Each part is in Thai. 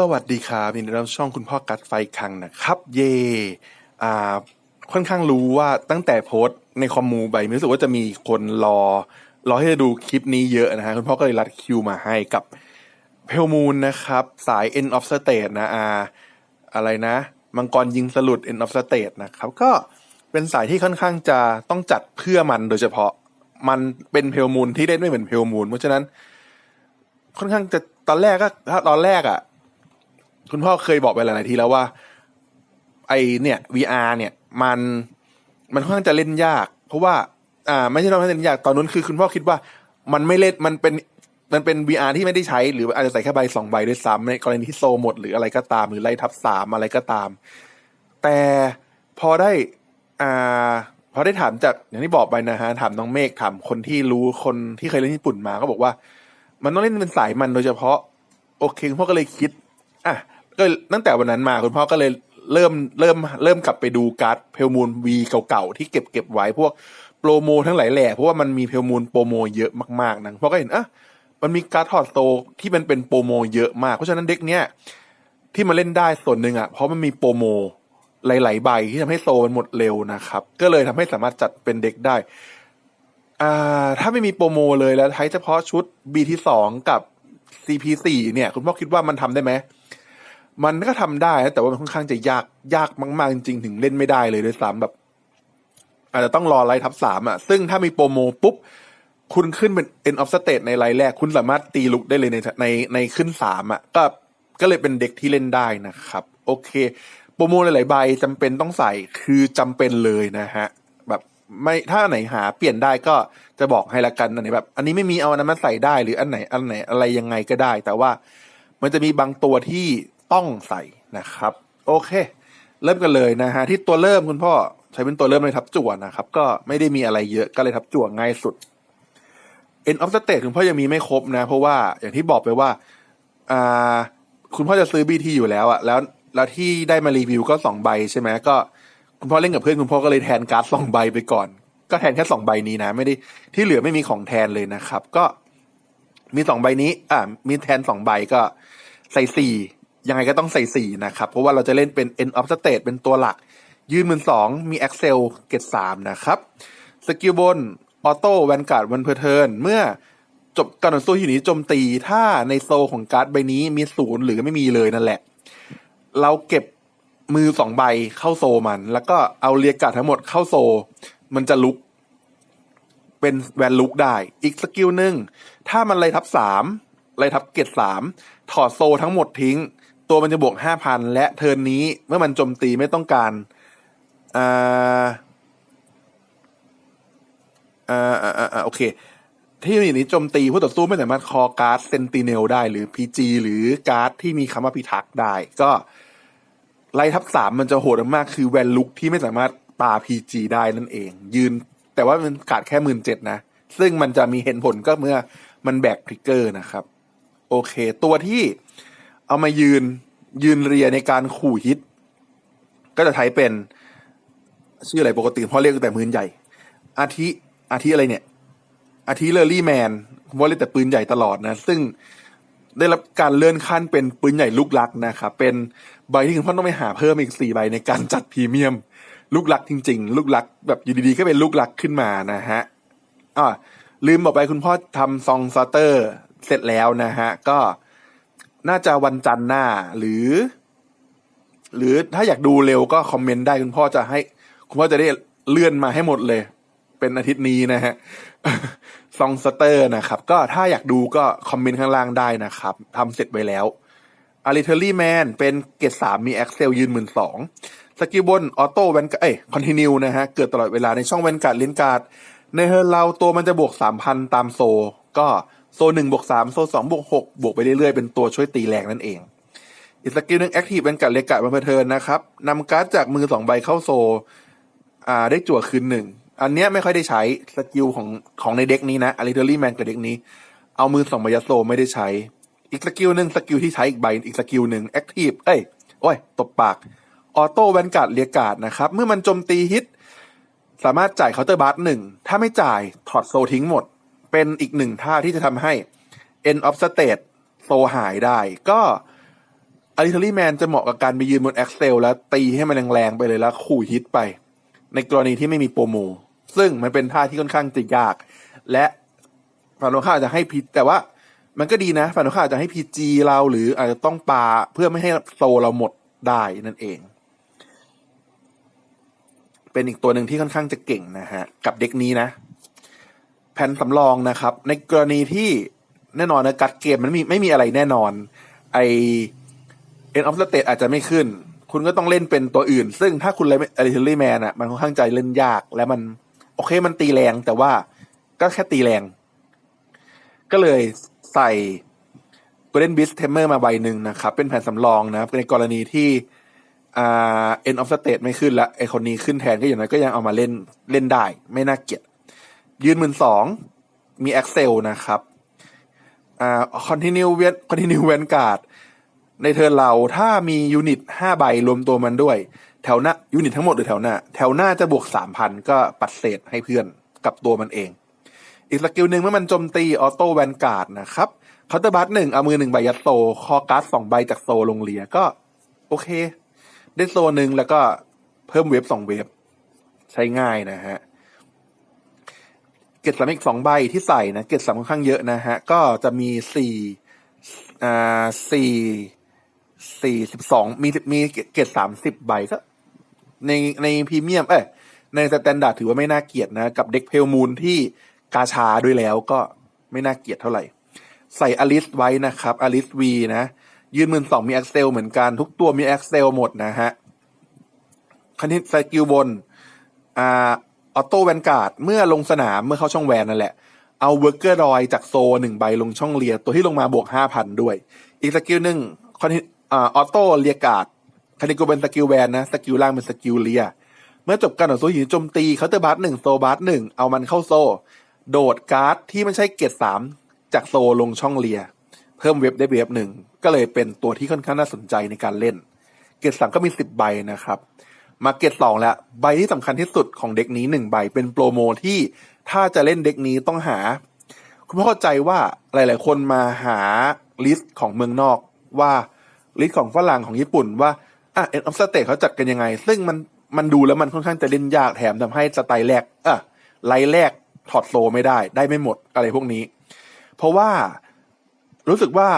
สวัสดีครับยินดีต้อนรับช่องคุณพ่อกัดไฟคังนะครับ เย่อ่า ค่อนข้างรู้ว่าตั้งแต่โพสต์ในคอมมูไปรู้สึกว่าจะมีคนรอ รอให้จะดูคลิปนี้เยอะนะฮะคุณพ่อก็เลยรัดคิวมาให้กับเพลมูนนะครับ สาย End of State นะอ่าอะไรนะ มังกรยิงสลุด End of State นะครับ ก็เป็นสายที่ค่อนข้างจะต้องจัดเพื่อมันโดยเฉพาะมันเป็นเพลมูนที่เล่นไม่เหมือนเพลมูนเพราะฉะนั้น ค่อนข้างจะตอนแรกก็ตอนแรกอะ คุณพ่อเคยบอกไปหลายๆทีแล้วว่า ไอเนี่ย VR เนี่ย มันมันค่อนข้างจะเล่นยาก เพราะว่า อ่า ไม่ใช่ว่าเล่นยากตอนนู้นคือคุณพ่อคิดว่า มันไม่เล่นมันเป็นมันเป็น VR ที่ไม่ได้ใช้ หรืออาจจะใส่แค่ใบสองใบด้วยซ้ำในกรณีที่โซหมดหรืออะไรก็ตาม หรือไล่ทับสามอะไรก็ตาม แต่พอได้อ่าพอได้ถามจากอย่างที่บอกไปนะฮะถามน้องเมฆถามคนที่รู้คนที่เคยเล่นญี่ปุ่นมาก็บอกว่า มันต้องเล่นเป็นสายมันโดยเฉพาะ โอเคคุณพ่อก็เลยคิด อะ ก็ตั้งแต่วันนั้นมาคุณพ่อก็เลยเริ่มเริ่มเริ่มกลับไปดูการ์ดเพลมูลวีเก่าๆที่เก็บเก็บไว้พวกโปรโมทั้งหลายแหล่เพราะว่ามันมีเพลมูลโปรโมเยอะมากๆนะพ่อก็เห็นอะมันมีการ์ดถอดโตที่มันเป็นโปรโมเยอะมาก เพราะฉะนั้นเด็กเนี้ยที่มาเล่นได้ส่วนหนึ่งอะเพราะมันมีโปรโมหลายๆใบที่ทำให้โซมันหมดเร็วนะครับ ก็เลยทำให้สามารถจัดเป็นเด็กได้อ่าถ้าไม่มีโปรโมเลยแล้วใช้เฉพาะชุด B ที่สองกับ CP สี่เนี่ย คุณพ่อคิดว่ามันทำได้ไหม มันก็ทำได้นะแต่ว่ามันค่อนข้างจะยากยากมากๆจริงๆถึงเล่นไม่ได้เลยด้วยซ้ำแบบ อาจจะต้องรอไลท์ทับสามอะ ซึ่งถ้ามีโปรโมปุ๊บ คุณขึ้นเป็น end of state ในไลท์แรก คุณสามารถตีลุกได้เลยในในในขึ้นสามอะ ก็ก็เลยเป็นเด็กที่เล่นได้นะครับ โอเค โปรโมหลายๆใบจำเป็นต้องใส่คือจำเป็นเลยนะฮะ แบบไม่ถ้าไหนหาเปลี่ยนได้ก็จะบอกให้ละกันอันไหนแบบ อันนี้ไม่มีเอาอันนั้นมาใส่ได้หรืออันไหนอันไหนอะไรยังไงก็ได้ แต่ว่ามันจะมีบางตัวที่ ต้องใส่นะครับ โอเค เริ่มกันเลยนะฮะที่ตัวเริ่มคุณพ่อใช้เป็นตัวเริ่มในทับจั่วนะครับ ก็ไม่ได้มีอะไรเยอะก็เลยทับจั่วง่ายสุด End of State คุณพ่อยังมีไม่ครบนะ เพราะว่าอย่างที่บอกไปว่าอ่าคุณพ่อจะซื้อ BT อยู่แล้วอะแล้วแล้วที่ได้มารีวิวก็สองใบใช่ไหมก็ คุณพ่อเล่นกับเพื่อนคุณพ่อก็เลยแทนการ์ดสองใบไปก่อน ก็แทนแค่สองใบนี้นะ ไม่ได้ที่เหลือไม่มีของแทนเลยนะครับ ก็มีสองใบนี้ อ่ามีแทนสองใบก็ใส่สี่ ยังไงก็ต้องใส่สี่นะครับ เพราะว่าเราจะเล่นเป็น end of state เป็นตัวหลัก ยืนมือสองมี excel เกตสามนะครับสกิลบนออโต้แวนการ์ดวันเพอร์เทิร์นเมื่อจบการต่อสู้อยู่นี้โจมตีถ้าในโซของการ์ดใบนี้มีศูนย์หรือไม่มีเลยนั่นแหละ เราเก็บมือสองใบเข้าโซมัน แล้วก็เอาเรียกการ์ดทั้งหมดเข้าโซ มันจะลุก เป็นแวนลุกได้ อีกสกิลหนึ่งถ้ามันไลทับสามไลทับเกตสามถอดโซทั้งหมดทิ้ง ตัวมันจะบวกห้าพันและเทิร์นนี้เมื่อมันโจมตีไม่ต้องการอ่าอ่าอ่าอ่าโอเค ที่อยู่นี้โจมตีผู้ต่อสู้ไม่สามารถคอการ์ดเซนติเนลได้หรือพีจีหรือการ์ดที่มีคำว่าพิทักษ์ได้ ก็ไล่ทับสามมันจะโหดมากคือแวนลุกที่ไม่สามารถปาพีจีได้นั่นเอง ยืน แต่ว่ามันขาดแค่หมื่นเจ็ดนะ ซึ่งมันจะมีเห็นผลก็เมื่อมันแบกทริกเกอร์นะครับ โอเค ตัวที่ เอามายืนยืนเรียในการขู่ฮิต ก็จะใช้เป็น ชื่ออะไรปกติพ่อเรียกแต่มือใหญ่ อาทิอาทิอะไรเนี่ย อาทิเลอรี่แมนว่าเล่นแต่ปืนใหญ่ตลอดนะ ซึ่งได้รับการเลื่อนขั้นเป็นปืนใหญ่ลูกลักนะครับ เป็นใบที่คุณพ่อต้องไปหาเพิ่มอีกสี่ใบในการจัดพรีเมียม ลูกลักจริง ๆ ลูกลักแบบอยู่ดีๆก็เป็นลูกลักขึ้นมานะฮะอ่าลืมบอกไปคุณพ่อทำซองซอเตอร์เสร็จแล้วนะฮะ ก็ น่าจะวันจันทร์หน้าหรือ หรือถ้าอยากดูเร็วก็คอมเมนต์ได้คุณพ่อจะให้ คุณพ่อจะได้เลื่อนมาให้หมดเลย เป็นอาทิตย์นี้นะฮะซองสเตอร์นะครับ ก็ถ้าอยากดูก็คอมเมนต์ข้างล่างได้นะครับทำเสร็จไว้แล้วอาริเทอรี่แมนเป็นเกรดสามมี Excel ยืนหมื่นสองสกิลบนออโต้แวนเอ้ยคอนติเนียนะฮะ เกิดตลอดเวลาในช่องแวนการ์ดเลนการ์ดในเฮอร์เราตัวมันจะบวกสามพันตามโซ ก็ โซหนึ่งบวกสามโซสองบวกหกบวกไปเรื่อยๆ เป็นตัวช่วยตีแรงนั่นเอง อีกสกิลหนึ่งแอคทีฟเป็นการ์ดเลนการ์ดมาเพเทินนะครับนำการ์ดจากมือสองใบเข้าโซอ่าได้จั่วคืนหนึ่งอันเนี้ยไม่ค่อยได้ใช้สกิลของของในเด็กนี้นะอาริเทอรี่แมนกับเด็กนี้ เอามือสองใบยัดโซไม่ได้ใช้ อีกสกิลหนึ่งสกิลที่ใช้อีกใบอีกสกิลหนึ่งแอคทีฟเอ้ยโอ้ยตบปากออโต้แวนการ์ดเรียกการ์ดนะครับ เมื่อมันโจมตีฮิต สามารถจ่ายเคาน์เตอร์บาร์หนึ่งถ้าไม่จ่ายถอดโซทิ้งหมด เป็นอีกหนึ่งท่าที่จะทำให้ end of state โซหายได้ ก็อาริเทอรี่แมนจะเหมาะกับการไปยืนบน Excel แล้วตีให้มันแรงๆไปเลยแล้วขู่ฮิตไป ในกรณีที่ไม่มีโปรโม ซึ่งมันเป็นท่าที่ค่อนข้างจะยาก และฝั่งตรงข้าจะให้พีแต่ว่ามันก็ดีนะฝั่งตรงข้าอาจจะให้พีจีเราหรืออาจจะต้องปาเพื่อไม่ให้โซเราหมดได้นั่นเอง เป็นอีกตัวหนึ่งที่ค่อนข้างจะเก่งนะฮะ กับเด็กนี้นะ แผนสำรองนะครับ ในกรณีที่แน่นอนนะกัดเกมมันมีไม่มีอะไรแน่นอน ไอเอ็นออฟสเตตอาจจะไม่ขึ้น คุณก็ต้องเล่นเป็นตัวอื่น ซึ่งถ้าคุณเล่นอริเทอรี่แมนอะมันค่อนข้างใจเล่นยาก และมัน โอเคมันตีแรงแต่ว่าก็แค่ตีแรง ก็เลยใส่ Golden Beast Tamer มาใบหนึ่งนะครับ เป็นแผนสำรองนะครับ ในกรณีที่อ่า end of state ไม่ขึ้นแล้วไอคนนี้ขึ้นแทนก็อย่างน้อยก็ยังเอามาเล่นเล่นได้ ไม่น่าเกลียด ยืนหมื่นสองมี Excel นะครับอ่า continue เวน continue vanguard ในเทิร์นเราถ้ามียูนิตห้าใบรวมตัวมันด้วย แถวหน้ายูนิตทั้งหมดหรือแถวหน้า แถวหน้าจะบวกสามพันก็ปัดเศษให้เพื่อนกับตัวมันเอง อีกสกิลหนึ่งเมื่อมันโจมตีออโต้แวนการ์ดนะครับเคาน์เตอร์บัสหนึ่งเอามือหนึ่งใบยัดโซคอการ์ดสองใบจากโซลงเลียก็ โอเค ได้โซหนึ่งแล้วก็เพิ่มเวฟสองเวฟใช้ง่ายนะฮะ เกรดสามอีกสองใบที่ใส่นะ เกรดสามค่อนข้างเยอะนะฮะ ก็จะมีสี่อ่าสี่สี่สิบสองมีมีเกรดสามสิบใบก็ ในในพรีเมียม เอ้ยในสแตนดาร์ดถือว่าไม่น่าเกลียดนะ กับเด็กเพลมูนที่กาชาด้วยแล้วก็ไม่น่าเกลียดเท่าไหร่ ใส่อลิสไว้นะครับอลิสวีนะ ยืนหมื่นสองมี Excel เหมือนกันทุกตัวมี Excel หมดนะฮะคณิตสกิลบนอ่า ออโต้แวนการ์ดเมื่อลงสนามเมื่อเข้าช่องแวนนั่นแหละ เอาเวอร์เกอร์รอยจากโซหนึ่งใบลงช่องเลียตัวที่ลงมาบวกห้าพันด้วย อีกสกิลหนึ่งคอนอ่าออโต้เลียการ์ดคณิโกเป็นสกิลแวนนะสกิลล่างเป็นสกิลเลีย เมื่อจบการต่อสู้หินโจมตีเคาน์เตอร์บาร์หนึ่งโซบาร์หนึ่งเอามันเข้าโซ โดดการ์ดที่ไม่ใช่เกรดสามจากโซลงช่องเลีย เพิ่มเว็บได้เว็บหนึ่งก็เลยเป็นตัวที่ค่อนข้างน่าสนใจในการเล่น เกรดสามก็มีสิบใบนะครับ มาเก็ตสองแล้ว ใบที่สำคัญที่สุดของเด็กนี้หนึ่งใบเป็นโปรโมที่ถ้าจะเล่นเด็กนี้ต้องหา คุณพ่อเข้าใจว่าหลาย ๆ คนมาหาลิสต์ของเมืองนอกว่าลิสต์ของฝรั่งของญี่ปุ่นว่าอะเอ็นออฟสเตทเขาจัดกันยังไง ซึ่งมันมันดูแล้วมันค่อนข้างจะเล่นยากแถมทำให้สไตล์แรกอะไลน์แรกถอดโซไม่ได้ ได้ไม่หมดอะไรพวกนี้ เพราะว่ารู้สึกว่า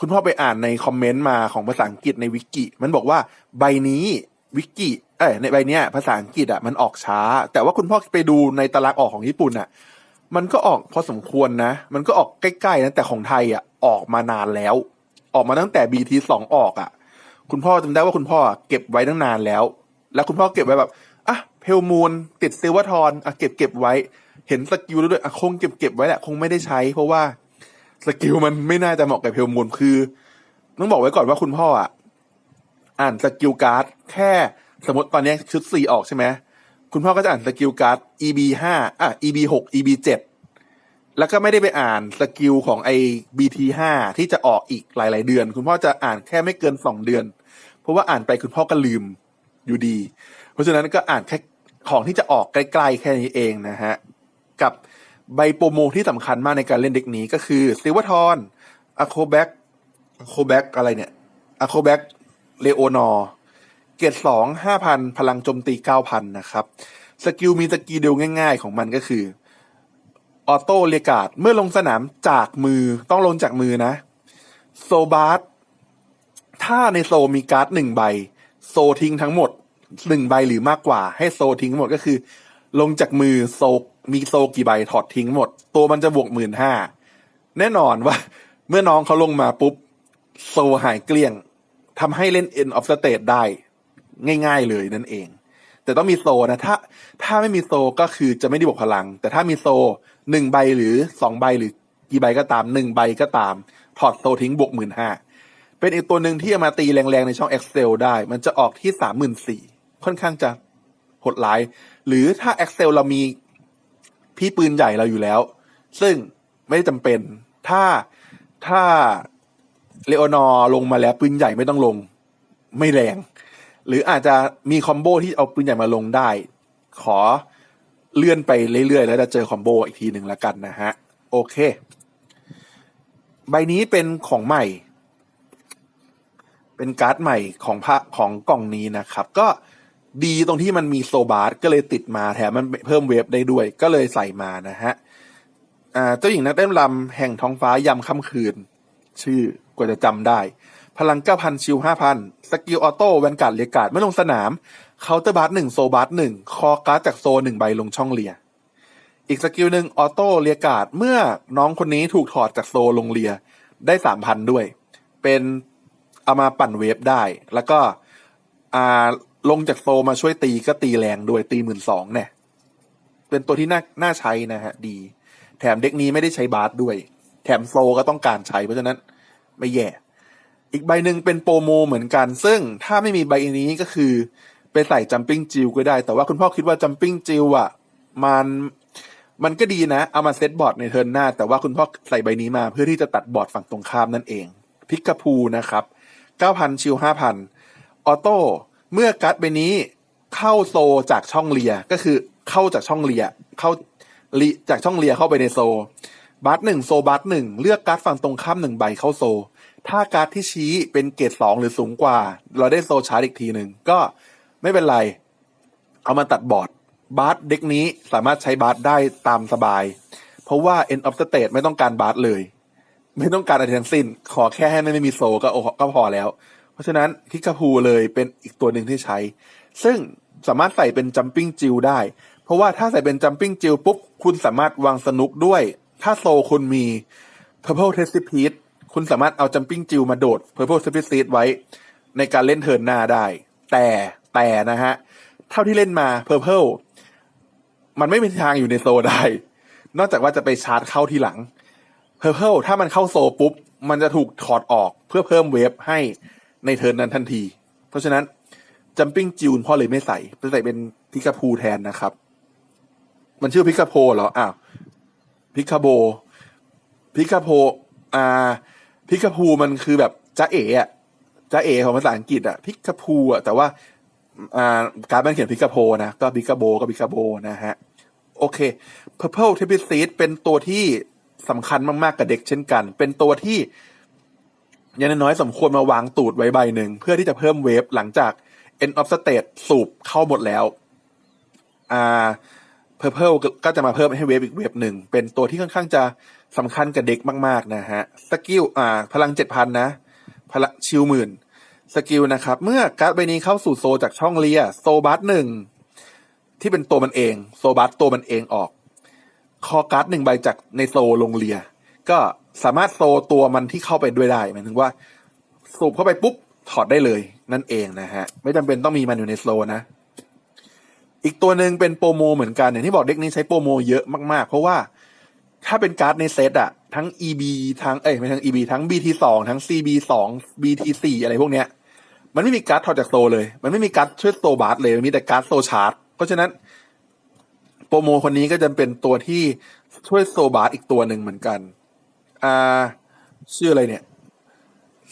คุณพ่อไปอ่านในคอมเมนต์มาของภาษาอังกฤษในวิกิ มันบอกว่าใบนี้ วิกิเอ้ยในใบเนี้ยภาษาอังกฤษอะมันออกช้า แต่ว่าคุณพ่อไปดูในตารางออกของญี่ปุ่นอะ มันก็ออกพอสมควรนะ มันก็ออกใกล้ๆนะแต่ของไทยอะออกมานานแล้ว ออกมาตั้งแต่ BT สองออกอะ คุณพ่อจำได้ว่าคุณพ่อเก็บไว้ตั้งนานแล้ว แล้วคุณพ่อเก็บไว้แบบอะเพลมูนติดซิลเวอร์ทอนอะเก็บเก็บไว้ เห็นสกิลแล้วด้วยอะคงเก็บเก็บไว้แหละคงไม่ได้ใช้ เพราะว่าสกิลมันไม่น่าจะเหมาะกับเพลมูนคือต้องบอกไว้ก่อนว่าคุณพ่ออะ อ่านสกิลการ์ดแค่สมมติตอนนี้ชุดสี่ออกใช่ไหมคุณพ่อก็จะอ่านสกิลการ์ด EB ห้าอะ EB หก EB เจ็ดแล้วก็ไม่ได้ไปอ่านสกิลของไอ้ BT ห้าที่จะออกอีกหลาย ๆ เดือน คุณพ่อจะอ่านแค่ไม่เกินสองเดือน เพราะว่าอ่านไปคุณพ่อก็ลืมอยู่ดี เพราะฉะนั้นก็อ่านแค่ของที่จะออกใกล้ ๆ แค่นี้เองนะฮะ กับใบโปรโมที่สำคัญมากในการเล่นเด็กนี้ก็คือซิลเวอร์ทอนอะโคแบ็กอะโคแบ็กอะไรเนี่ยอะโคแบ็ก เลโอนอร์เกรดสองห้าพันพลังโจมตีเก้าพันนะครับ สกิลมีสกิลเดียวง่ายๆ ของมันก็คือ ออโต้เรียกาดเมื่อลงสนามจากมือต้องลงจากมือนะ โซบาร์ถ้าในโซมีการ์ดหนึ่งใบ โซทิ้งทั้งหมดหนึ่งใบหรือมากกว่า ให้โซทิ้งหมดก็คือ ลงจากมือโซมีโซกี่ใบถอดทิ้งหมด ตัวมันจะบวกหมื่นห้าแน่นอนว่า เมื่อน้องเขาลงมาปุ๊บ โซหายเกลี้ยง ทำให้เล่น end of state ได้ ง่าย ๆ เลยนั่นเอง แต่ต้องมีโซนะ ถ้า ถ้าไม่มีโซก็คือจะไม่ได้บวกพลัง แต่ถ้ามีโซหนึ่งใบหรือสองใบหรือกี่ใบก็ตามหนึ่งใบก็ตาม ถอดโซทิ้งบวกหมื่นห้าเป็นอีกตัวหนึ่งที่เอามาตีแรงๆ ในช่อง Excel ได้ มันจะออกที่สามหมื่นสี่ค่อนข้างจะหดร้าย หรือถ้า Excel เรามีพี่ปืนใหญ่เราอยู่แล้ว ซึ่งไม่ได้จำเป็น ถ้าถ้า เลโอนอร์ลงมาแล้วปืนใหญ่ไม่ต้องลง ไม่แรง หรืออาจจะมีคอมโบที่เอาปืนใหญ่มาลงได้ ขอเลื่อนไปเรื่อยๆ แล้วจะเจอคอมโบอีกทีหนึ่งล้วกันนะฮะ โอเค ใบนี้เป็นของใหม่ เป็นการ์ดใหม่ของพระของกล่องนี้นะครับ ก็ดีตรงที่มันมีโซบาร์ก็เลยติดมาแถมมันเพิ่มเวฟได้ด้วย ก็เลยใส่มานะฮะเจ้าหญิงนักเต้นรำแห่งท้องฟ้ายำค่ำคืน ชื่อ กว่าจะจำได้ พลัง9,000ชิว5,000สกิลออโต้แวนการ์ดเรียการ์ดเมื่อลงสนามเคาน์เตอร์บาร์หนึ่งโซบาร์หนึ่งคอการ์ดจากโซหนึ่งใบลงช่องเลีย อีกสกิลหนึ่งออโต้เรียการ์ดเมื่อน้องคนนี้ถูกถอดจากโซลงเลียได้สามพันด้วย เป็นเอามาปั่นเวฟได้ แล้วก็อ่าลงจากโซมาช่วยตีก็ตีแรงด้วยตีหมื่นสองเนี่ย เป็นตัวที่น่าน่าใช้นะฮะ ดี แถมเด็กนี้ไม่ได้ใช้บาร์ด้วย แถมโซก็ต้องการใช้เพราะฉะนั้น ไม่แย่ อีกใบหนึ่งเป็นโปรโมเหมือนกัน ซึ่งถ้าไม่มีใบนี้ก็คือไปใส่จัมปิ้งจิวก็ได้ แต่ว่าคุณพ่อคิดว่าจัมปิ้งจิวอะ มันมันก็ดีนะ เอามาเซตบอร์ดในเทิร์นหน้า แต่ว่าคุณพ่อใส่ใบนี้มาเพื่อที่จะตัดบอร์ดฝั่งตรงข้ามนั่นเอง พิกาพูนะครับ9,000ชิว5,000 ออโต้เมื่อการ์ดใบนี้เข้าโซจากช่องเลียก็คือเข้าจากช่องเลียเข้าลิจากช่องเลียเข้าไปในโซ บัตหนึ่งโซบัตหนึ่งเลือกการ์ดฝั่งตรงข้ามหนึ่งใบเข้าโซ ถ้าการ์ดที่ชี้เป็นเกรดสองหรือสูงกว่า เราได้โซชาร์อีกทีหนึ่งก็ไม่เป็นไร เอามาตัดบอร์ดบาร์เด็กนี้สามารถใช้บาร์ได้ตามสบาย เพราะว่า end of state ไม่ต้องการบาร์เลย ไม่ต้องการอะไรทั้งสิ้น ขอแค่ให้ไม่มีโซก็โอก็พอแล้ว เพราะฉะนั้นคิกาพูเลยเป็นอีกตัวหนึ่งที่ใช้ ซึ่งสามารถใส่เป็นจัมปิ้งจิลได้ เพราะว่าถ้าใส่เป็นจัมปิ้งจิลปุ๊บ คุณสามารถวางสนุกด้วย ถ้าโซคุณมี Purple t e s t i p e e คุณสามารถเอาจัมปิ้งจิลมาโดด Purple t e s t i p e e ไว้ ในการเล่นเทิร์นหน้าได้ แต่แต่นะฮะ เท่าที่เล่นมา Purple มันไม่มีทางอยู่ในโซได้ นอกจากว่าจะไปชาร์จเข้าทีหลังเพอร์เพลถ้ามันเข้าโซปุ๊บ มันจะถูกถอดออกเพื่อเพิ่มเวฟให้ในเทิร์นนั้นทันที เพราะฉะนั้นจัมปิ้งจิวพ่อเลยไม่ใส่ไปใส่เป็นพิกาพูแทนนะครับ มันชื่อพิกาโพเหรออ้าว พิกาโบ พิกาโพอ่า พิกาพูมันคือแบบจ้าเอ๋อะจ้าเอ๋ของภาษาอังกฤษอะพิกาพูอะแต่ว่าอ่าการมันเขียนพิกาโพนะ ก็พิกาโบก็พิกาโบนะฮะ โอเค Purple t e p i s e e d เป็นตัวที่สำคัญมาก ๆ กับเด็กเช่นกัน เป็นตัวที่ยังน้อยๆสมควรมาวางตูดไว้ใบหนึ่ง เพื่อที่จะเพิ่มเวฟหลังจาก end of state สูบเข้าหมดแล้ว อ่า Purple ก็จะมาเพิ่มให้เวฟอีกเวฟหนึ่ง เป็นตัวที่ค่อนข้างจะสำคัญกับเด็กมาก ๆ นะฮะ สกิลอ่า พลังเจ็ดพันนะ พลังชิวหมื่น สกิลนะครับ เมื่อการ์ดใบนี้เข้าสู่โซจากช่องเลีย โซบัสหนึ่ง ที่เป็นตัวมันเอง โซบัสตัวมันเองออก คอการ์ดหนึ่งใบจากในโซลงเลีย ก็สามารถโซตัวมันที่เข้าไปด้วยได้หมายถึงว่า สูบเข้าไปปุ๊บถอดได้เลย นั่นเองนะฮะ ไม่จำเป็นต้องมีมันอยู่ในโซนะ อีกตัวหนึ่งเป็นโปรโมเหมือนกันอย่างที่บอกเด็กนี้ใช้โปรโมเยอะมากๆ เพราะว่าถ้าเป็นการ์ดในเซตอะทั้ง EB ทั้งเอ้ยไม่ทั้ง EB ทั้ง BT สองทั้ง CB สอง BT สี่อะไรพวกเนี้ย มันไม่มีการ์ดถอดจากโซเลย มันไม่มีการ์ดช่วยโซบาร์เลยมันมีแต่การ์ดโซชาร์จเพราะฉะนั้นโปรโมคนนี้ก็จะเป็นตัวที่ช่วยโซบาร์อีกตัวหนึ่งเหมือนกันอ่าชื่ออะไรเนี่ย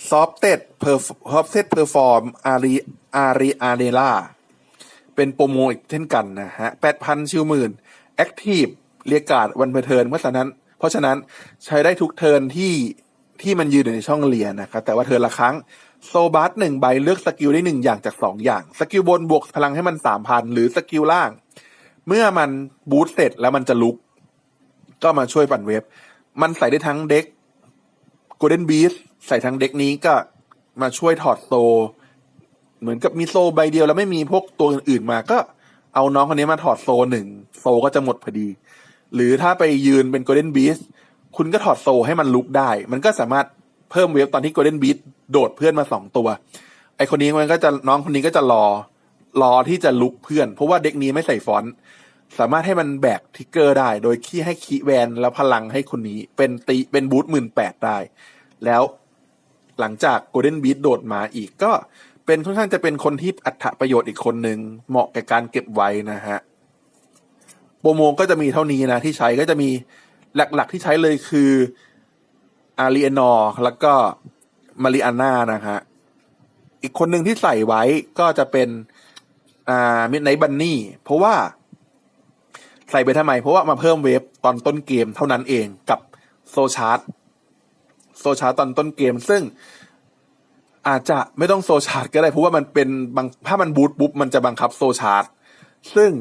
ซอฟเต็ดเพอร์ซอฟเต็ดเพอร์ฟอร์มอารีอารีอาเดล่า เป็นโปรโมอีกเช่นกันนะฮะแปดพันชิวหมื่นแอคทีฟเรียกการ์ดวันเพอร์เทิร์นเพราะฉะนั้น เพราะฉะนั้นใช้ได้ทุกเทิร์นที่ที่มันยืนอยู่ในช่องเรียนนะครับแต่ว่าเทิร์นละครั้งโซบัสหนึ่งใบเลือกสกิลได้หนึ่งอย่างจากสองอย่าง สกิลบนบวกพลังให้มันสามพันหรือสกิลล่าง เมื่อมันบูตเสร็จแล้วมันจะลุก ก็มาช่วยปั่นเวฟมันใส่ได้ทั้งเด็ก Golden Beast ใส่ทั้งเด็กนี้ก็มาช่วยถอดโซ เหมือนกับมีโซใบเดียวแล้วไม่มีพวกตัวอื่นๆมาก็เอาน้องคนนี้มาถอดโซหนึ่งโซก็จะหมดพอดี หรือถ้าไปยืนเป็น Golden Beast คุณก็ถอดโซให้มันลุกได้ มันก็สามารถเพิ่มเวฟตอนที่ Golden Beast โดดเพื่อนมาสองตัว ไอคนนี้มันก็จะน้องคนนี้ก็จะรอ รอที่จะลุกเพื่อน เพราะว่าเด็กนี้ไม่ใส่ฟอนต์สามารถให้มันแบกทิกเกอร์ได้ โดยขี้ให้คีแวนแล้วพลังให้คนนี้เป็นตีเป็นบูทหมื่นแปดได้ แล้วหลังจากโกลเด้นบีทโดดมาอีกก็ เป็นค่อนข้างจะเป็นคนที่อัตประโยชน์อีกคนหนึ่งเหมาะแก่การเก็บไว้นะฮะโปรโมก็จะมีเท่านี้นะ ที่ใช้ก็จะมีหลักๆที่ใช้เลยคืออารีเอนอร์แล้วก็มาริอาน่านะฮะอีกคนหนึ่งที่ใส่ไว้ก็จะเป็นอ่ามิดไนบันนี่เพราะว่าใส่ไปทำไม เพราะว่ามาเพิ่มเวฟตอนต้นเกมเท่านั้นเองกับโซชาร์ตโซชาร์ตตอนต้นเกม ซึ่ง อาจจะไม่ต้องโซชาร์จก็ได้เพราะว่ามันเป็นบางถ้ามันบูตปุ๊บมันจะบังคับโซชาร์จซึ่ง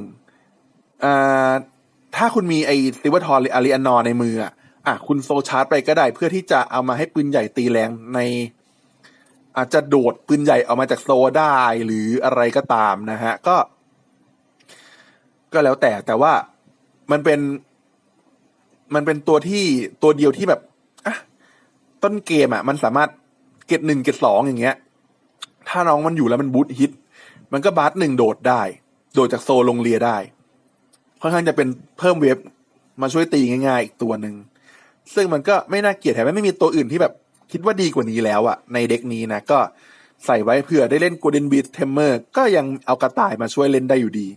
ถ้าคุณมีไอซิเวอร์ทอร์หรืออารีอนอในมืออะคุณโซชาร์จไปก็ได้ เพื่อที่จะเอามาให้ปืนใหญ่ตีแรงใน อาจจะโดดปืนใหญ่ออกมาจากโซได้หรืออะไรก็ตามนะฮะ ก็ ก็แล้วแต่แต่ว่ามันเป็น มันเป็นตัวที่ตัวเดียวที่แบบอะต้นเกมอะ มันสามารถ เกตหนึ่งเกตสองอย่างเงี้ย ถ้าน้องมันอยู่แล้วมันบูทฮิต มันก็บาสหนึ่งโดดได้ โดดจากโซลงเรียได้ ค่อนข้างจะเป็นเพิ่มเวฟมาช่วยตีง่ายๆอีกตัวหนึ่ง ซึ่งมันก็ไม่น่าเกลียดแถมไม่มีตัวอื่นที่แบบคิดว่าดีกว่านี้แล้วอะในเด็กนี้นะก็ใส่ไว้เผื่อได้เล่น Golden Beat t e m e r ก็ยังเอากระต่ายมาช่วยเล่นได้อยู่ดี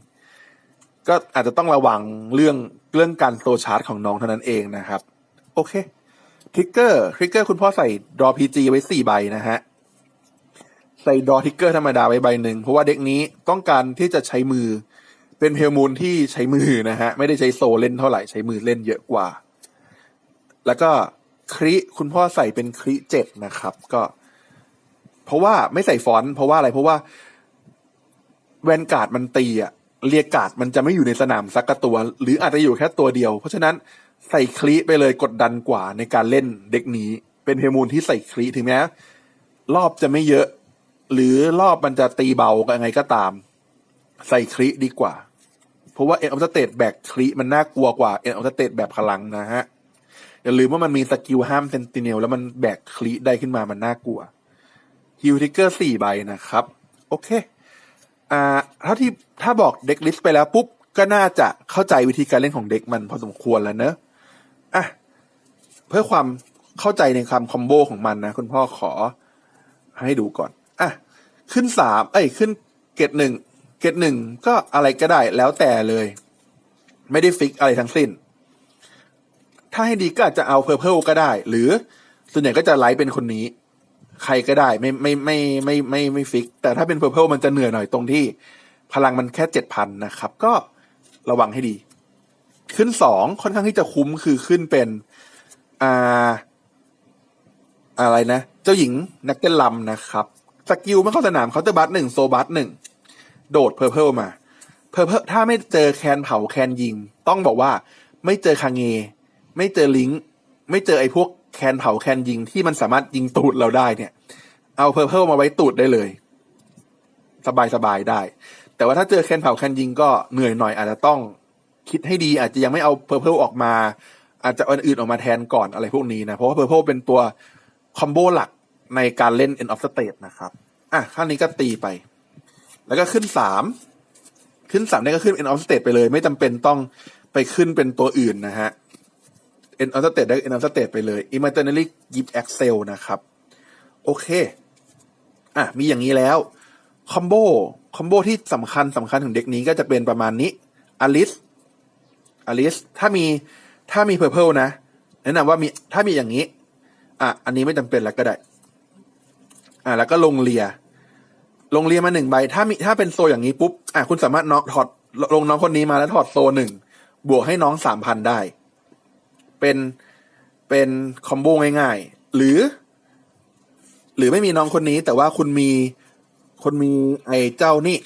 ก็อาจจะต้องระวังเรื่องเรื่องการโซชาร์จของน้องเท่านั้นเองนะครับ โอเค ทริกเกอร์ทริกเกอร์คุณพ่อใส่ดอพีจีไว้สี่ใบนะฮะ ใส่ดอทริกเกอร์ธรรมดาไว้ใบหนึ่ง เพราะว่าเด็กนี้ต้องการที่จะใช้มือ เป็นเพลมูลที่ใช้มือนะฮะ ไม่ได้ใช้โซเล่นเท่าไหร่ใช้มือเล่นเยอะกว่า แล้วก็คริคุณพ่อใส่เป็นคริเจ็ดนะครับ ก็ เพราะว่าไม่ใส่ฟอนต์เพราะว่าอะไรเพราะว่าแวนการ์ดมันตีอะเรียกการ์ดมันจะไม่อยู่ในสนามสักตัว หรืออาจจะอยู่แค่ตัวเดียว เพราะฉะนั้น ใส่คลีไปเลยกดดันกว่าในการเล่นเด็กนี้ เป็นเพลมูลที่ใส่คลีถึงแม้รอบจะไม่เยอะ หรือรอบมันจะตีเบาก็ยังไงก็ตาม ใส่คลีดีกว่า เพราะว่าเอ็นออฟสเตตแบกคลีมันน่ากลัวกว่าเอ็นออฟสเตตแบบพลังนะฮะอย่าลืมว่ามันมีสกิลห้ามเซนติเนลแล้วมันแบกคลีได้ขึ้นมามันน่ากลัวฮิวทิกเกอร์สี่ใบนะครับ โอเค อ่าถ้าที่ถ้าบอกเด็กลิสต์ไปแล้วปุ๊บก็น่าจะเข้าใจวิธีการเล่นของเด็กมันพอสมควรแล้วเนอะ อะเพื่อความเข้าใจในคำคอมโบของมันนะ คุณพ่อขอให้ดูก่อนอะขึ้นสามเอ้ยขึ้นเกตหนึ่งเกตหนึ่งก็อะไรก็ได้แล้วแต่เลย ไม่ได้ฟิกอะไรทั้งสิ้น ถ้าให้ดีก็อาจจะเอาเพอร์เพลก็ได้ หรือส่วนใหญ่ก็จะไลท์เป็นคนนี้ ใครก็ได้ไม่ไม่ไม่ไม่ไม่ไม่ไม่ฟิก แต่ถ้าเป็นเพอร์เพลมันจะเหนื่อยหน่อยตรงที่ พลังมันแค่เจ็ดพันนะครับ ก็ระวังให้ดี ขึ้นสองค่อนข้างที่จะคุ้มคือขึ้นเป็นอ่าอะไรนะ เจ้าหญิงนักเต้นลำนะครับ สกิลเมื่อเข้าสนามเคาน์เตอร์บัตหนึ่งโซบัตหนึ่งโดดเพอร์เพลมาเพอร์เพลถ้าไม่เจอแคนเผาแคนยิง ต้องบอกว่าไม่เจอคางเง ไม่เจอลิงก์ไม่เจอไอ้พวกแคนเผาแคนยิงที่มันสามารถยิงตูดเราได้เนี่ย เอาเพอร์เพลมาไว้ตูดได้เลย สบายสบายได้ แต่ว่าถ้าเจอแคนเผาแคนยิงก็เหนื่อยหน่อยอาจจะต้อง คิดให้ดีอาจจะยังไม่เอาเพอร์เพลออกมา อาจจะอันอื่นออกมาแทนก่อนอะไรพวกนี้นะ เพราะว่าเพอร์เพลเป็นตัวคอมโบหลักในการเล่น End of State นะครับ อะข้างนี้ก็ตีไป แล้วก็ขึ้นสามขึ้นสามเนี่ก็ขึ้น End of State ไปเลย ไม่จำเป็นต้องไปขึ้นเป็นตัวอื่นนะฮะ End of State ได้ End of State ไปเลย Imaginary Gift Excel นะครับ โอเค อะมีอย่างนี้แล้วคอมโบคอมโบที่สำคัญสำคัญของเด็กนี้ก็จะเป็นประมาณนี้อลิส อลิสถ้ามีถ้ามีเพอร์เพลนะ แนะนำว่ามีถ้ามีอย่างนี้ อะ อันนี้ไม่จำเป็นแล้วก็ได้ อะแล้วก็ลงเรีย ลงเรียมาหนึ่งใบ ถ้ามีถ้าเป็นโซอย่างนี้ปุ๊บ อะคุณสามารถน้องถอดลงน้องคนนี้มาแล้วถอดโซหนึ่งบวกให้น้องสามพันได้ เป็นเป็นคอมโบง่ายๆ หรือ หรือไม่มีน้องคนนี้ แต่ว่าคุณมีคนมีไอ้เจ้านี่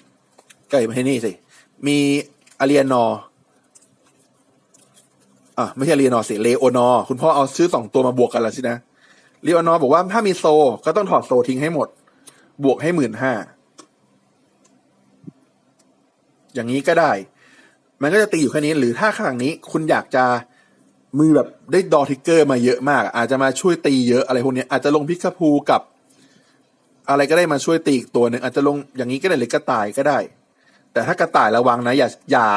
เอ้ยไม่ใช่นี่สิ มีอาเรียนอร์ อะไม่ใช่เรียนอร์สิเลโอนอร์คุณพ่อเอาชื่อสองตัวมาบวกกันแล้วสินะเลโอนอร์บอกว่าถ้ามีโซ ก็ต้องถอดโซทิ้งให้หมด บวกให้หมื่นห้าอย่างนี้ก็ได้ มันก็จะตีอยู่แค่นี้ หรือถ้าข้างนี้คุณอยากจะมือแบบได้ดอทิกเกอร์มาเยอะมาก อาจจะมาช่วยตีเยอะอะไรพวกนี้อาจจะลงพิกาพูกับ อะไรก็ได้มาช่วยตีอีกตัวหนึ่งอาจจะลงอย่างนี้ก็ได้หรือกระต่ายก็ได้ แต่ถ้ากระต่ายระวังนะ อย่าอย่า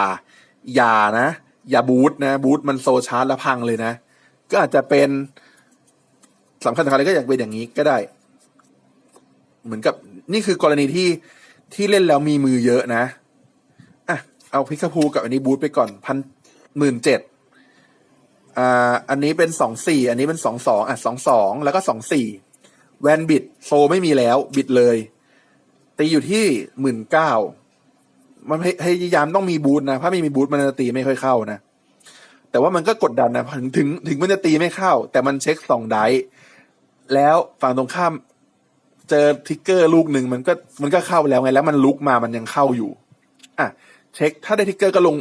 อย่านะ อย่าบูทนะบูทมันโซชาร์จแล้วพังเลยนะ ก็อาจจะเป็นสำคัญสำคัญเลยก็อยากเป็นอย่างนี้ก็ได้ เหมือนกับนี่คือกรณีที่ที่เล่นแล้วมีมือเยอะนะอะเอาพิกาพูกับอันนี้บูทไปก่อนพันหมื่นเจ็ดอ่าอันนี้เป็นสองสี่อันนี้เป็นสองสองอะสองสองแล้วก็สองสี่แวนบิดโซไม่มีแล้ว บิดเลยตีอยู่ที่หมื่นเก้า มันพยายามต้องมีบูทนะ ถ้าไม่มีบูทมันจะตีไม่ค่อยเข้านะ แต่ว่ามันก็กดดันนะถึงถึงถึงมันจะตีไม่เข้า แต่มันเช็คสองไดส์แล้วฝั่งตรงข้ามเจอทิกเกอร์ลูกหนึ่งมันก็มันก็เข้าแล้วไงแล้วมันลุกมามันยังเข้าอยู่ อะ เช็คถ้าได้ทิกเกอร์ก็ลง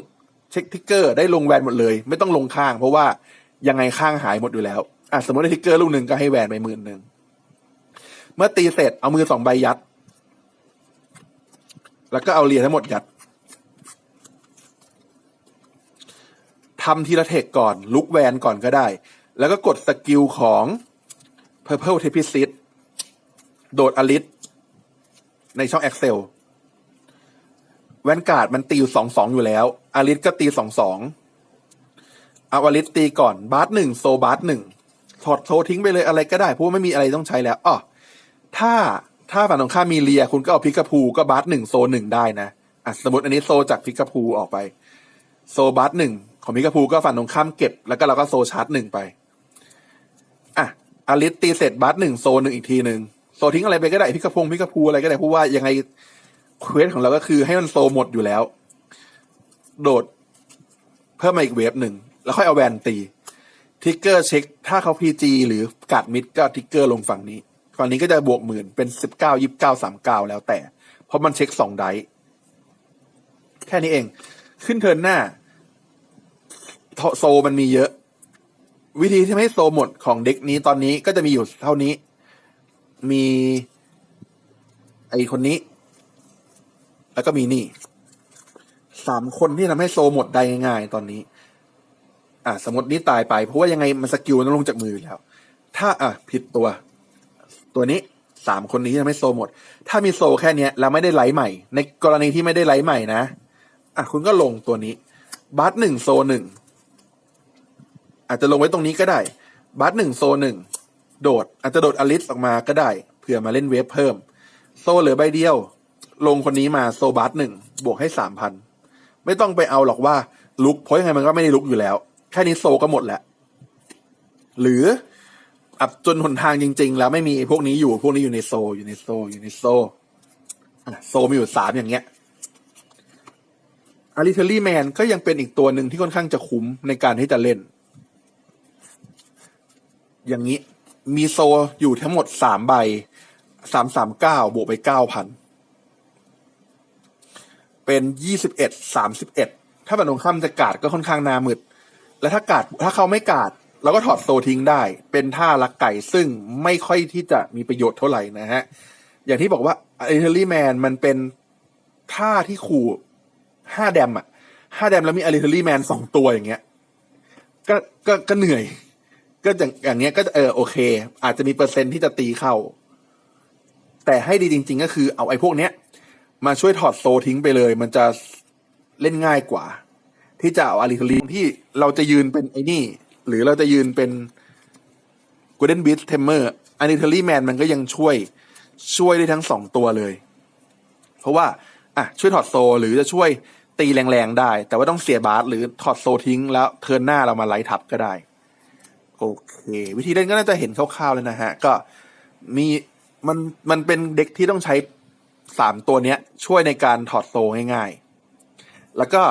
เช็คทิกเกอร์ได้ลงแวนหมดเลย ไม่ต้องลงข้าง เพราะว่ายังไงข้างหายหมดอยู่แล้วอะสมมติได้ทิกเกอร์ลูกหนึ่งก็ให้แวนไปหมื่นหนึ่งเมื่อตีเสร็จเอามือสองใบยัด แล้วก็เอาเรียทั้งหมดยัดทำทีละเทคก่อน ลุกแวนก่อนก็ได้ แล้วก็กดสกิลของ Purple t e p i s i t โดดอลิสในช่อง Excel แวนการ์ดมันตีอยู่สองสองอยู่แล้ว อลิสก็ตีสองสองเอาอลิสตีก่อน บาร์หนึ่งโซบาร์หนึ่งถอดโซทิ้งไปเลยอะไรก็ได้ เพราะว่าไม่มีอะไรต้องใช้แล้วอ๋อถ้า ถ้าฝั่งตรงข้ามมีเลีย คุณก็เอาพิกาพูก็บาร์หนึ่งโซหนึ่งได้นะอะสมมติอันนี้โซจากพิกาพูออกไป โซบาร์หนึ่งของพิกาพูก็ฝั่งตรงข้ามเก็บ แล้วก็เราก็โซชาร์จหนึ่งไปอะอลิสตีเสร็จบาร์หนึ่งโซหนึ่งอีกทีหนึ่งโซทิ้งอะไรไปก็ได้พิกาพงพิกาพูอะไรก็ได้เพราะว่ายังไงเควสของเราก็คือให้มันโซหมดอยู่แล้ว โดดเพิ่มมาอีกเวฟหนึ่งแล้วค่อยเอาแวนตีทิกเกอร์เช็ค ถ้าเขาพีจีหรือกัดมิดก็ทิกเกอร์ลงฝั่งนี้ ฝั่งนี้ก็จะบวกหมื่นเป็นสิบเก้ายิบเก้าสามเก้าแล้วแต่ เพราะมันเช็คสองไดแค่นี้เอง ขึ้นเทินหน้า โซมันมีเยอะ วิธีที่ไม่ให้โซหมดของเด็กนี้ตอนนี้ก็จะมีอยู่เท่านี้ มี ไอคนนี้ แล้วก็มีนี่สามคนที่ทำให้โซหมดได้ง่ายๆ ตอนนี้ อะสมมตินี่ตายไป เพราะว่ายังไงมันสกิลมันต้องลงจากมือแล้ว ถ้าอะผิดตัว ตัวนี้สามคนนี้ที่ทำให้โซหมด ถ้ามีโซแค่เนี้ยแล้วไม่ได้ไลท์ใหม่ ในกรณีที่ไม่ได้ไลท์ใหม่นะ อะคุณก็ลงตัวนี้บัตหนึ่งโซหนึ่งอาจจะลงไว้ตรงนี้ก็ได้บัตหนึ่งโซหนึ่งโดด อาจจะโดดอลิสออกมาก็ได้เผื่อมาเล่นเวฟเพิ่ม โซเหลือใบเดียว ลงคนนี้มาโซบัสหนึ่งบวกให้สามพันไม่ต้องไปเอาหรอกว่าลุกเพราะยังไงมันก็ไม่ได้ลุกอยู่แล้ว แค่นี้โซก็หมดแล้วหรือ อับจนหนทางจริง ๆ แล้วไม่มีพวกนี้อยู่พวกนี้อยู่ในโซ อยู่ในโซ อยู่ในโซโซมีอยู่สามอย่างเงี้ยอาริเทอรี่แมนก็ยังเป็นอีกตัวหนึ่งที่ค่อนข้างจะคุ้มในการที่จะเล่น อย่างนี้มีโซอยู่ทั้งหมดสามใบสามสามเก้าบวกไปเก้าพันเป็นยี่สิบเอ็ดสามสิบเอ็ดถ้าแบบตรงข้ามจะกาดก็ค่อนข้างหนามืด และถ้ากาดถ้าเขาไม่กาด เราก็ถอดโซทิ้งได้ เป็นท่าลักไก่ซึ่งไม่ค่อยที่จะมีประโยชน์เท่าไหร่นะฮะ อย่างที่บอกว่าเอเทอรี่แมนมันเป็นท่าที่ขู่ห้าแดมอะห้าแดมแล้วมีอ r ิเทอรี่แมนสองตัวอย่างเงี้ยก็ก็ก็เหนื่อย ก็อย่างอย่างเงี้ยก็เออโอเค อาจจะมีเปอร์เซ็นต์ที่จะตีเข้า แต่ให้ดีจริง ๆ ก็คือเอาไอ้พวกเนี้ย มาช่วยถอดโซทิ้งไปเลย มันจะเล่นง่ายกว่า ที่จะเอาอาริเทอรี่ที่เราจะยืนเป็นไอ้นี่ หรือเราจะยืนเป็น Golden Beast Tamer อาริเทอรี่แมนมันก็ยังช่วยช่วยได้ทั้งสองตัวเลย เพราะว่า อะ ช่วยถอดโซ หรือจะช่วยตีแรงๆได้ แต่ว่าต้องเสียบาสหรือถอดโซทิ้งแล้วเทินหน้าเรามาไล่ทับก็ได้ โอเค วิธีเล่นก็น่าจะเห็นคร่าวๆเลยนะฮะ ก็มีมันมันเป็นเด็กที่ต้องใช้สามตัวเนี้ย ช่วยในการถอดโซง่ายๆ แล้วก็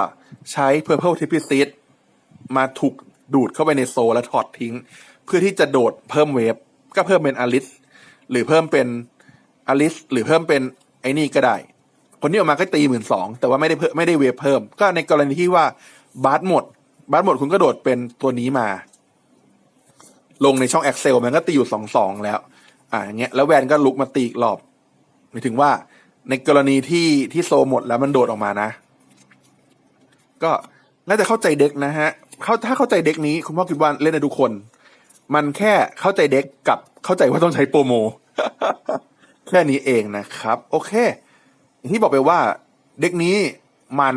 ใช้ Purple t i p i s i t มาถูก ดูดเข้าไปในโซแล้วถอดทิ้ง เพื่อที่จะโดดเพิ่มเวฟก็เพิ่มเป็นอลิสหรือเพิ่มเป็นอลิสหรือเพิ่มเป็นไอ้นี่ก็ได้ คนนี้ออกมาก็ตีหมื่นสองแต่ว่าไม่ได้เพิ่มไม่ได้เวฟเพิ่ม ก็ในกรณีที่ว่าบาสหมดบาสหมดคุณก็โดดเป็นตัวนี้มา ลงในช่อง Excel มันก็ตีอยู่สองสองแล้ว อ่าอย่างเงี้ยแล้วแวนก็ลุกมาตีอีกรอบหมายถึงว่าในกรณีที่ที่โซหมดแล้วมันโดดออกมานะ ก็น่าจะเข้าใจเด็กนะฮะ เขาถ้าเข้าใจเด็กนี้คุณพ่อคิดว่าเล่นในทุกคน มันแค่เข้าใจเด็กกับเข้าใจว่าต้องใช้โปรโม แค่นี้เองนะครับ โอเคอย่างที่บอกไปว่าเด็กนี้มัน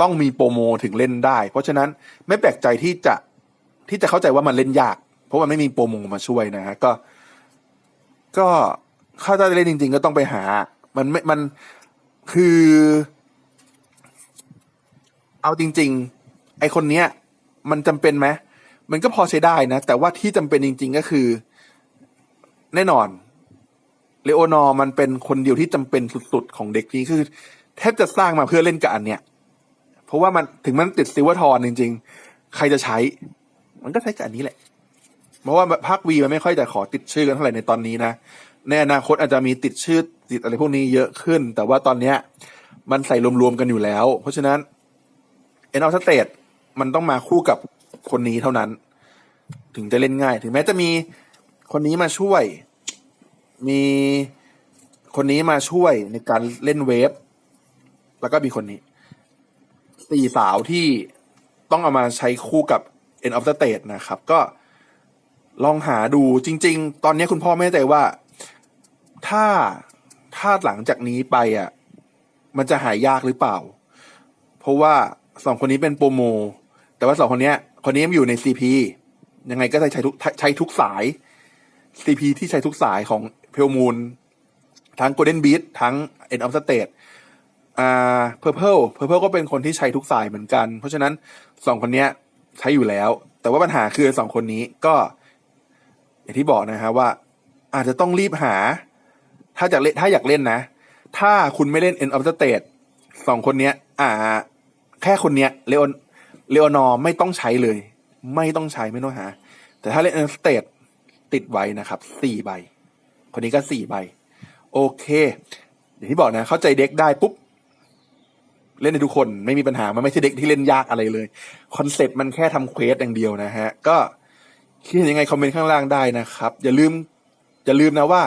ต้องมีโปรโมถึงเล่นได้ เพราะฉะนั้นไม่แปลกใจที่จะที่จะเข้าใจว่ามันเล่นยาก เพราะว่าไม่มีโปรโมมาช่วยนะฮะก็ ก็ถ้าจะเล่นจริง ๆ ก็ต้องไปหา มันไม่มันคือ เอาจริง ๆ ไอคนเนี้ย มันจำเป็นไหมมันก็พอใช้ได้นะ แต่ว่าที่จำเป็นจริง ๆ ก็คือ แน่นอนเลโอนอร์มันเป็นคนเดียวที่จำเป็นสุดๆ ของเด็กนี้คือแทบจะสร้างมาเพื่อเล่นกับอันเนี้ยเพราะว่ามันถึงมันติดซิลเวอร์ทอนจริง ๆ ใครจะใช้ มันก็ใช้กับอันนี้แหละ เพราะว่าภาควีมันไม่ค่อยจะขอติดชื่อกันเท่าไหร่ในตอนนี้นะในอนาคตอาจจะมีติดชื่อติดอะไรพวกนี้เยอะขึ้น แต่ว่าตอนเนี้ย มันใส่รวมๆกันอยู่แล้ว เพราะฉะนั้น end of state มันต้องมาคู่กับคนนี้เท่านั้น ถึงจะเล่นง่าย ถึงแม้จะมีคนนี้มาช่วย มีคนนี้มาช่วยในการเล่นเวฟแล้วก็มีคนนี้สี่สาวที่ต้องเอามาใช้คู่กับ end of the state นะครับ ก็ลองหาดูจริง ๆ ตอนนี้คุณพ่อไม่แน่ใจว่า ถ้าถ้าหลังจากนี้ไปอะ มันจะหายากหรือเปล่า เพราะว่าสองคนนี้เป็นโปรโม แต่ว่าสองคนเนี้ย คนนี้มันอยู่ใน CP ยังไงก็จะใช้ทุกใช้ทุกสาย CP ที่ใช้ทุกสายของเพลมูล ทั้ง Golden Beat ทั้ง End of State อ่า Purple Purple ก็เป็นคนที่ใช้ทุกสายเหมือนกัน เพราะฉะนั้นสองคนเนี้ยใช้อยู่แล้ว แต่ว่าปัญหาคือสองคนนี้ก็ อย่างที่บอกนะฮะว่า อาจจะต้องรีบหา ถ้าอยากเล่นถ้าอยากเล่นนะ ถ้าคุณไม่เล่น End of the State สองคนเนี้ย อ่า แค่คนเนี้ยเลออน เลออนอไม่ต้องใช้เลย ไม่ต้องใช้ไม่ต้องหา แต่ถ้าเล่น End of the State ติดไว้นะครับสี่ใบ คนนี้ก็สี่ใบ โอเค อย่างที่บอกนะ เข้าใจเด็กได้ปุ๊บ เล่นในทุกคนไม่มีปัญหา มันไม่ใช่เด็กที่เล่นยากอะไรเลย คอนเซ็ปต์มันแค่ทำเควสอย่างเดียวนะฮะ ก็คิดยังไงคอมเมนต์ข้างล่างได้นะครับ อย่าลืม อย่าลืมนะว่า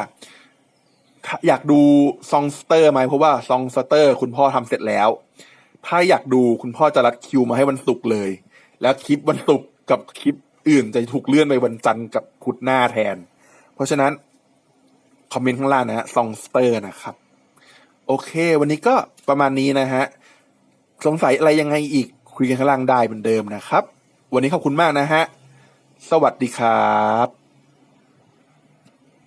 ถ้าอยากดูซองสเตอร์ไหมเพราะว่าซองสเตอร์ คุณพ่อทำเสร็จแล้ว ถ้าอยากดูคุณพ่อจะรัดคิวมาให้วันศุกร์เลย แล้วคลิปวันศุกร์กับคลิปอื่นจะถูกเลื่อนไปวันจันทร์กับพุธหน้าแทน เพราะฉะนั้น คอมเมนต์ข้างล่างนะฮะซองสเตอร์นะครับ โอเค วันนี้ก็ประมาณนี้นะฮะ สงสัยอะไรยังไงอีกคุยกันข้างล่างได้เหมือนเดิมนะครับ วันนี้ขอบคุณมากนะฮะ สวัสดีครับ